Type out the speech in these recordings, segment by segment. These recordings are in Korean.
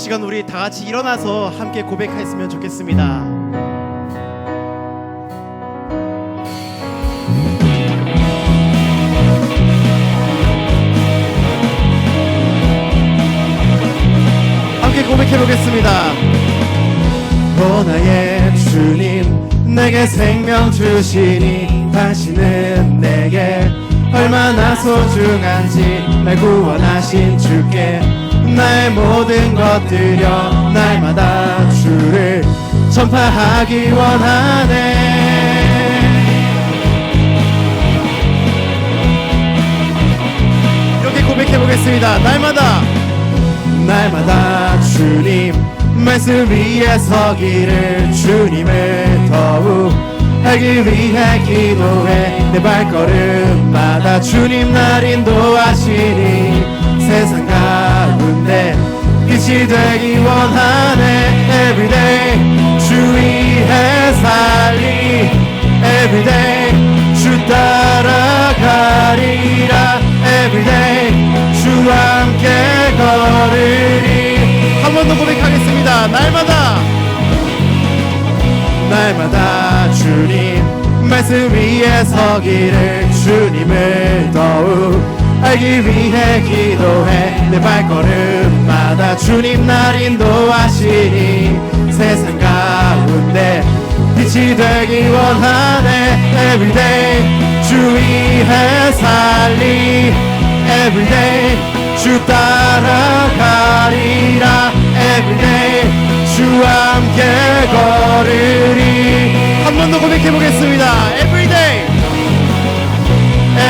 시간 우리 다 같이 일어나서 함께 고백했으면 좋겠습니다. 함께 고백해 보겠습니다. 오 나의 주님 내게 생명 주시니 당신은 내게 얼마나 소중한지 날 구원하신 주께 나의 모든 것들여 날마다 주를 전파하기 원하네. 이렇게 고백해 보겠습니다. 날마다 날마다 주님 말씀 위에 서기를 주님을 더욱 알기 위해 기도해 내 발걸음마다 주님 날 인도하시니 세상 가운데 빛이 되기 원하네. Everyday 주 위해 살리. Everyday 주 따라가리라. Everyday 주와 함께 걸으리. 한 번 더 고백하겠습니다. 날마다. 날마다 주님 말씀 위에 서기를 주님을 더욱 알기 위해 기도해. 내 발걸음마다 주님 날 인도하시니 세상 가운데 빛이 되기 원하네. Everyday 주 위해 살리. Everyday 주 따라가리라. Everyday 주와 함께 걸으리. 한 번 더 고백해 보겠습니다. Everyday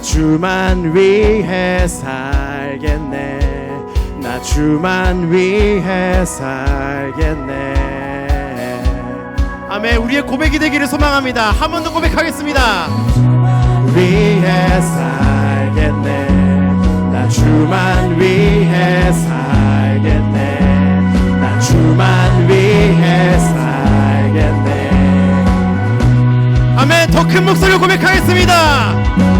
나 주만 위해 살겠네. 나 주만 위해 살겠네. 아멘. 우리의 고백이 되기를 소망합니다. 한 번 더 고백하겠습니다. 위해 살겠네. 나 주만 위해 살겠네. 나 주만 위해 살겠네 아멘 더 큰 목소리로 고백하겠습니다 나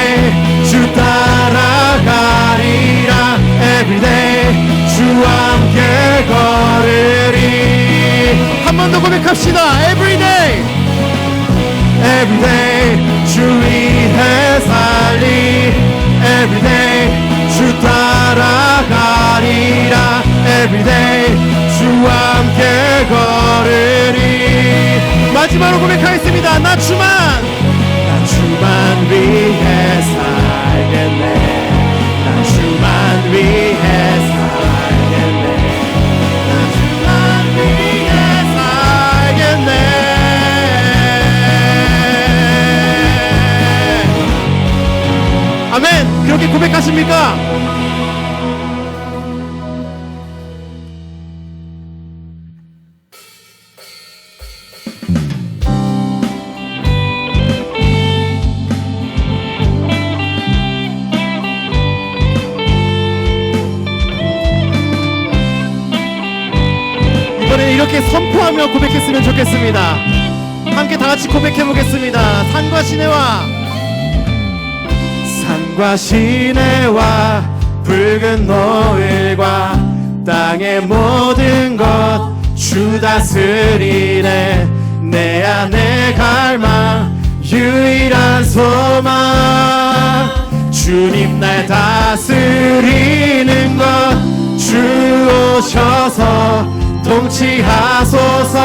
한번더 고백합시다. Everyday Everyday 주 위해 살리. Everyday 주 따라가리라. Everyday 주와 함께 걸으리. 마지막으로 고백하겠습니다. 나 주만. 나 주만 이렇게 선포하며 고백했으면 좋겠습니다. 함께 다 같이 고백해 보겠습니다. 산과 시내와 산과 시내와 붉은 노을과 땅의 모든 것 주 다스리네 내 안에 갈망 유일한 소망 주님 날 다스리는 것 주 오셔서 통치하소서.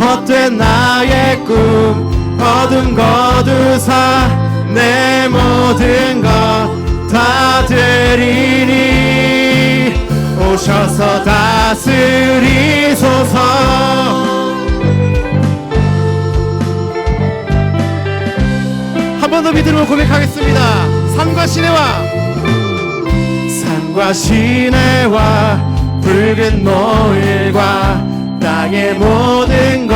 헛된 나의 꿈 어둠 거두사. 내 모든 것다 드리니 오셔서 다스리소서. 한번더 믿음으로 고백하겠습니다. 산과 시내와. 산과 시내와 붉은 노을과 땅의 모든 것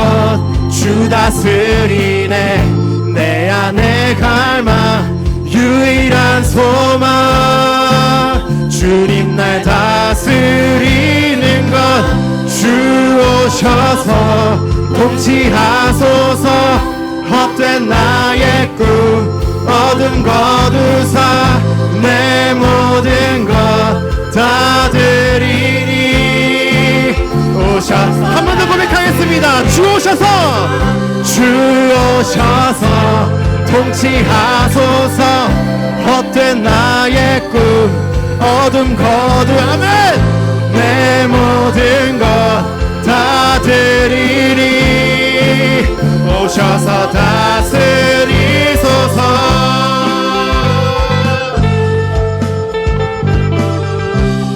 주 다스리네. 내 안에 갈망 유일한 소망. 주님 날 다스리는 것 주 오셔서 통치하소서. 헛된 나의 꿈 어둠 거두사 내 모든 것다드 주 오셔서 주 오셔서 통치하소서. 헛된 나의 꿈 어둠 거두. 아멘! 내 모든 것 다 드리니 오셔서 다스리소서.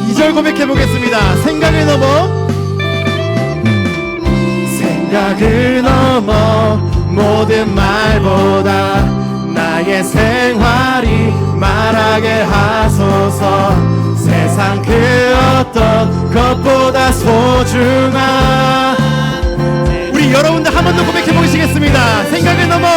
이절 고백해 보겠습니다. 생각을 넘어 생각을 넘어 모든 말보다 나의 생활이 말하게 하소서 세상 그 어떤 것보다 소중한 우리 여러분들 한 번 더 고백해 보시겠습니다. 생각을 넘어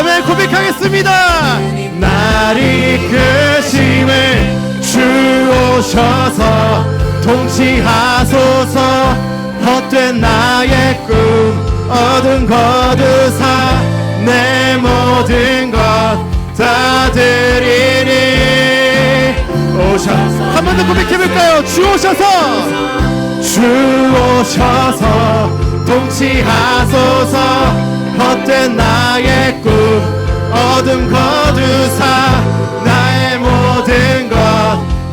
아멘 고백하겠습니다. 날 이끄심을 주 오셔서 통치하소서. 헛된 나의 꿈 어둠 거두사 내 모든 것 다 드리니. 오셔 한번 더 고백해볼까요? 주 오셔서. 주 오셔서 통치하소서. 헛된 나의 꿈 어둠 거두사 나의 모든 것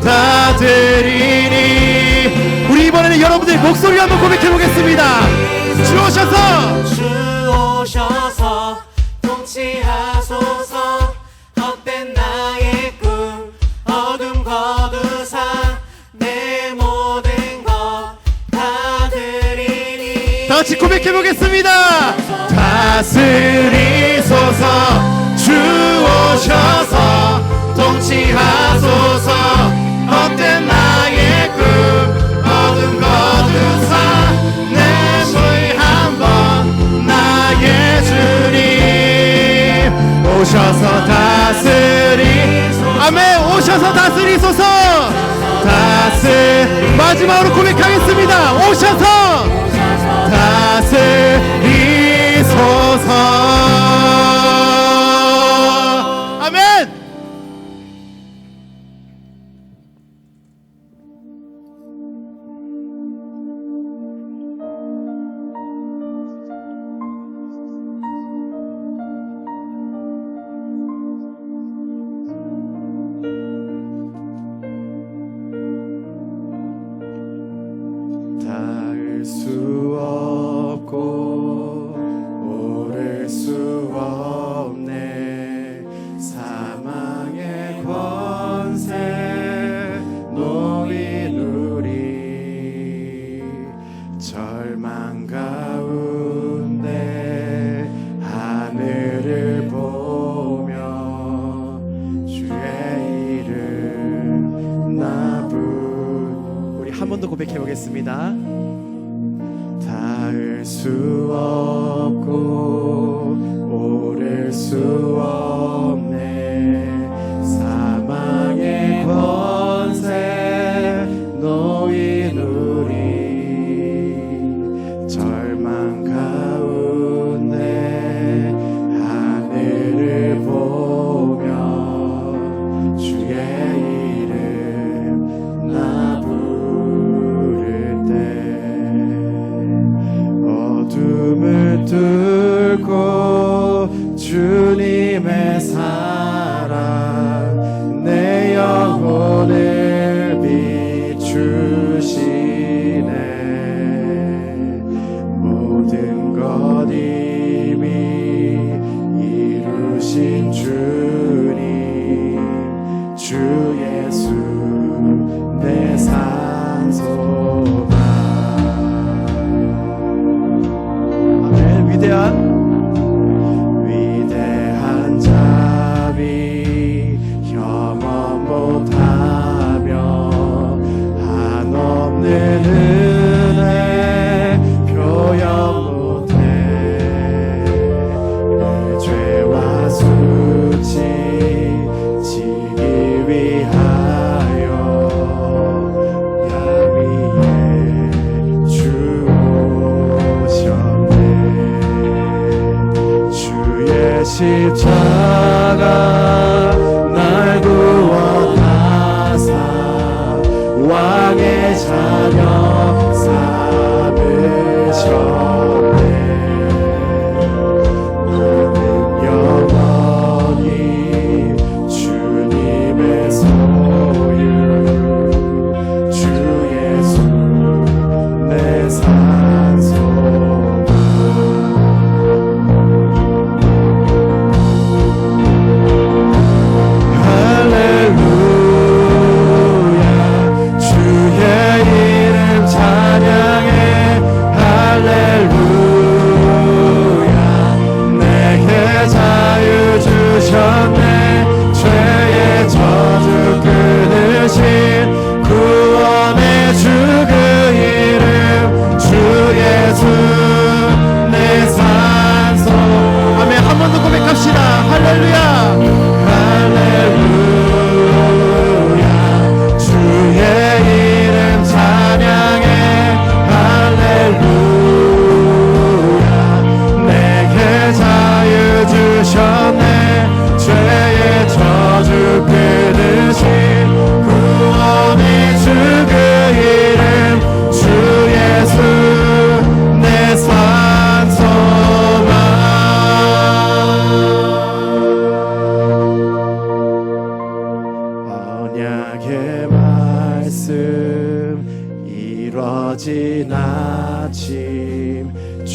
다 드리니. 우리 이번에는 여러분들 목소리 한번 고백해 보겠습니다. 주 오셔서. 주 오셔서 통치하 고백해 보겠습니다. 다스리소서 주 오셔서 통치하소서 헛된 나의 꿈 어둠 거두사 내물 한번 나의 주님. 오셔서 다스리 아멘 오셔서 다스리소서. 다스 마지막으로 고백하겠습니다. 오셔서 다스리소서. 아멘! 닿을 수 없 보겠습니다. 닿을 수 없고 오를 수 eyes.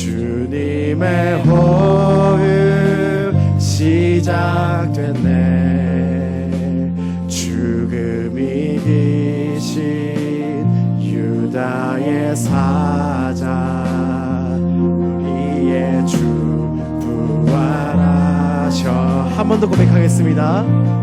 주님의 호흡 시작됐네. 죽음이 이신 유다의 사자 우리의 주 부활하셔. 한 번 더 고백하겠습니다.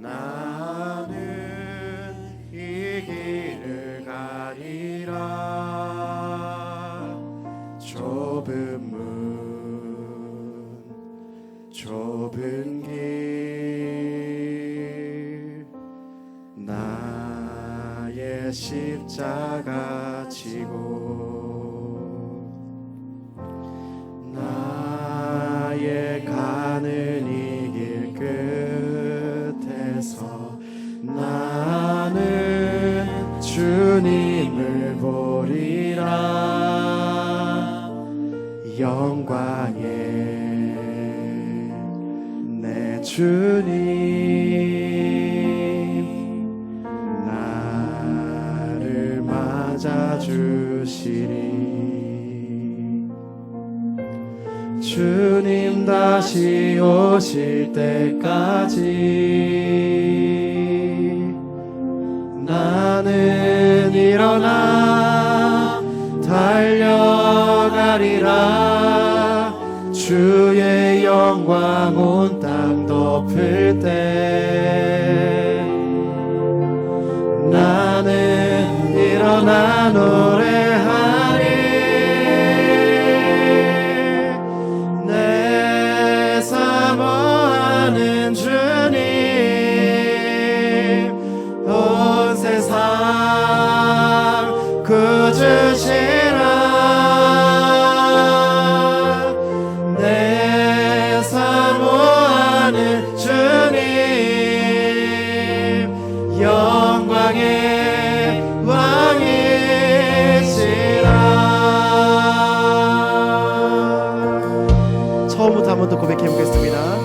나는 이 길을 가리라. 좁은 문 좁은 길. 나의 십자가 지고 영광에 내 주님 나를 맞아주시리. 주님 다시 오실 때까지 나는 일어나 달려 주의 영광 온 땅 덮을 때 나는 일어나노. 처음부터 한 번 더 고백해 보겠습니다.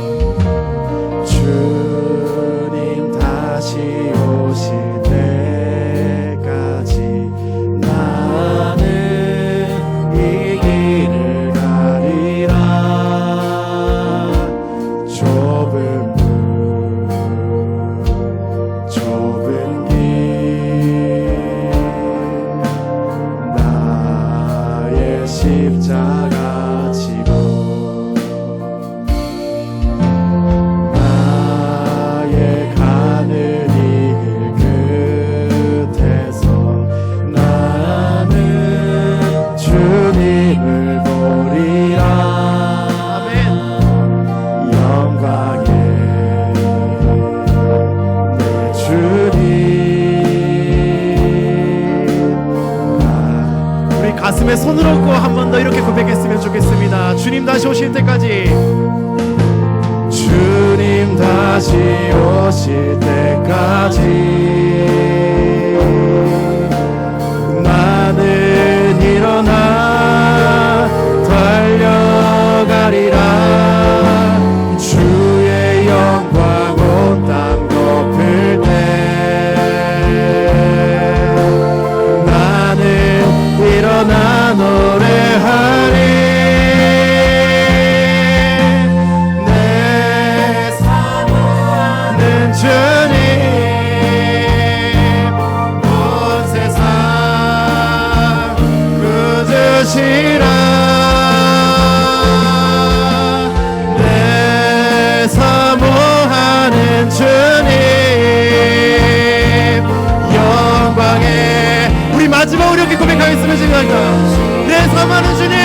마지막으로 이렇게 고백하겠습니다 생각합니다 내 사모하는 주님!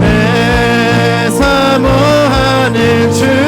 내 사모하는 주님